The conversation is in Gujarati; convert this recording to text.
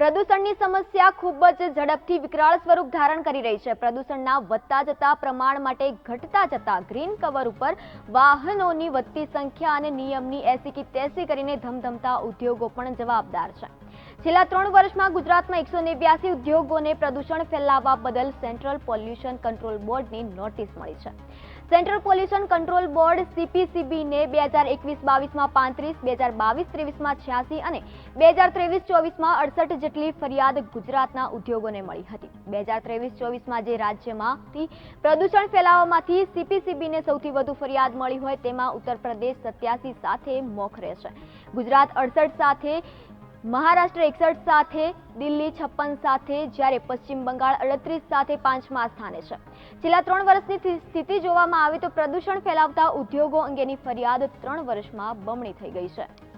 પ્રદૂષણની સમસ્યા ખૂબ જ ઝડપથી વિકરાળ સ્વરૂપ ધારણ કરી રહી છે. પ્રદૂષણના વધતા જતા પ્રમાણ માટે ઘટતા જતા ગ્રીન કવર ઉપર વાહનોની વધતી સંખ્યા અને નિયમની એસી કી તેસી કરીને ધમધમતા ઉદ્યોગો પણ જવાબદાર છે. છેલ્લા ત્રણ વર્ષમાં ગુજરાતમાં એકસો નેવ્યાસી ઉદ્યોગોને પ્રદૂષણ ફેલાવવા બદલ સેન્ટ્રલ પોલ્યુશન કંટ્રોલ બોર્ડની નોટિસ મળી છે. સેન્ટ્રલ પોલ્યુશન કંટ્રોલ બોર્ડ સીપીસીબીને બે હજાર એકવીસ બાવીસમાં પાંત્રીસ, બે હજાર બાવીસ, ત્રેવીસમાં છ્યાસી અને બે હજાર ત્રેવીસ, ચોવીસમાં અડસઠ જેટલી ફરિયાદ ગુજરાતના ઉદ્યોગોને મળી હતી. બે હજાર ત્રેવીસ, ચોવીસમાં જે રાજ્યમાંથી પ્રદૂષણ ફેલાવવામાંથી સીપીસીબીને સૌથી વધુ ફરિયાદ મળી હોય તેમાં ઉત્તર પ્રદેશ સત્યાસી સાથે મોખરે છે. ગુજરાત અડસઠ સાથે મહારાષ્ટ્ર એકસઠ સાથે, દિલ્હી છપ્પન સાથે, જ્યારે પશ્ચિમ બંગાળ અડત્રીસ સાથે પાંચમા સ્થાને છે. છેલ્લા ત્રણ વર્ષની સ્થિતિ જોવામાં આવે તો પ્રદૂષણ ફેલાવતા ઉદ્યોગો અંગેની ફરિયાદ ત્રણ વર્ષમાં બમણી થઈ ગઈ છે.